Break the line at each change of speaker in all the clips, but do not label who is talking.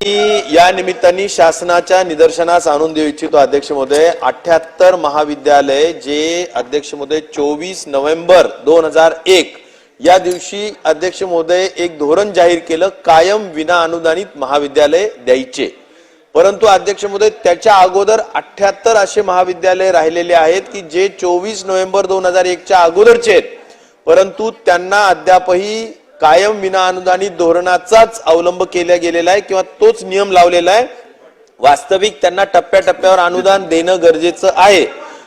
मी या निमित्ताने शासनाच्या निदर्शनास आणून देऊ इच्छितो अध्यक्ष महोदय. अठ्याहत्तर महाविद्यालय जे अध्यक्ष महोदय चोवीस नोव्हेंबर दोन हजार एक या दिवशी अध्यक्ष महोदय एक धोरण जाहीर केलं कायम विना अनुदानित महाविद्यालय द्यायचे. परंतु अध्यक्ष महोदय त्याच्या अगोदर अठ्याहत्तर असे महाविद्यालय राहिलेले आहेत की जे चोवीस नोव्हेंबर दोन हजार एकच्या अगोदरचे आहेत. परंतु त्यांना अद्यापही कायम विनाअनुदानित धोरणाचाच अवलंब केला गेलेला आहे किंवा तोच नियम लावलेला आहे. वास्तविक त्यांना टप्प्याटप्प्यावर अनुदान देणं गरजेचं आहे.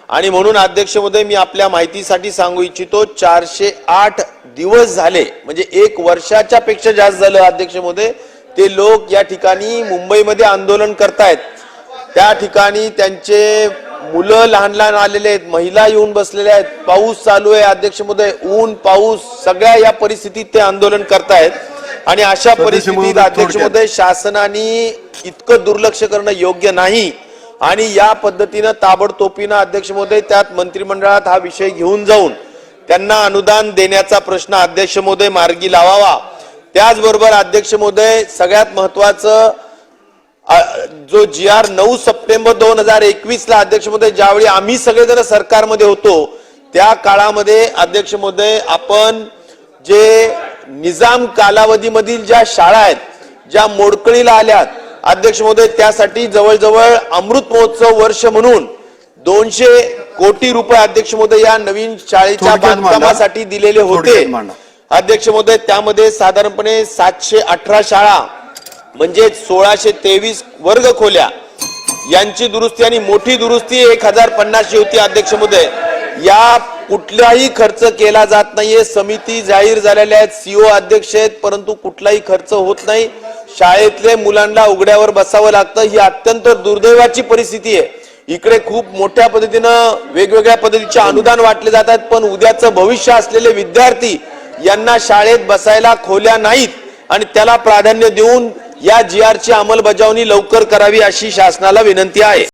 आणि म्हणून अध्यक्ष महोदय मी आपल्या माहितीसाठी सांगू इच्छितो चारशे आठ दिवस झाले म्हणजे एक वर्षाच्या पेक्षा जास्त झालं अध्यक्ष महोदय ते लोक या ठिकाणी मुंबईमध्ये आंदोलन करतायत. त्या ठिकाणी त्यांचे मुलं लहान लहान आलेले आहेत महिला येऊन बसलेल्या आहेत पाऊस चालू आहे अध्यक्ष महोदय ऊन पाऊस सगळ्या या परिस्थितीत ते आंदोलन करतायत. आणि अशा परिस्थितीत अध्यक्ष. महोदय शासनाने इतकं दुर्लक्ष करणं योग्य नाही. आणि या पद्धतीनं ताबडतोबीनं अध्यक्ष महोदय त्यात मंत्रिमंडळात हा विषय घेऊन जाऊन त्यांना अनुदान देण्याचा प्रश्न अध्यक्ष महोदय मार्गी लावावा. त्याचबरोबर अध्यक्ष महोदय सगळ्यात महत्वाचं जो जी आर नऊ सप्टेंबर दोन हजार एकवीस ला अध्यक्ष महोदय ज्यावेळी आम्ही सगळेजण सरकारमध्ये होतो त्या काळामध्ये अध्यक्ष महोदय आपण जे निजाम कालावधीमधील ज्या शाळा आहेत ज्या मोडकळीला आल्यात अध्यक्ष महोदय त्यासाठी जवळजवळ अमृत महोत्सव वर्ष म्हणून दोनशे कोटी रुपये अध्यक्ष महोदय या नवीन शाळेच्या. बांधकामासाठी दिलेले होते. अध्यक्ष महोदय त्यामध्ये साधारणपणे सातशे अठरा शाळा म्हणजे सोळाशे तेवीस वर्ग खोल्या यांची दुरुस्ती आणि मोठी दुरुस्ती एक हजार पन्नासची होती अध्यक्ष महोदय. या कुठलाही खर्च केला जात नाहीये. समिती जाहीर झालेल्या आहेत. सीओ अध्यक्ष आहेत परंतु कुठलाही खर्च होत नाही. शाळेतले मुलांना उघड्यावर बसावं लागतं. ही अत्यंत दुर्दैवाची परिस्थिती आहे. इकडे खूप मोठ्या पद्धतीनं वेगवेगळ्या पद्धतीचे अनुदान वाटले जातात पण उद्याचं भविष्य असलेले विद्यार्थी यांना शाळेत बसायला खोल्या नाहीत आणि त्याला प्राधान्य देऊन या जी आरची अंमलबजावणी लवकर करावी अशी शासनाला विनंती आहे.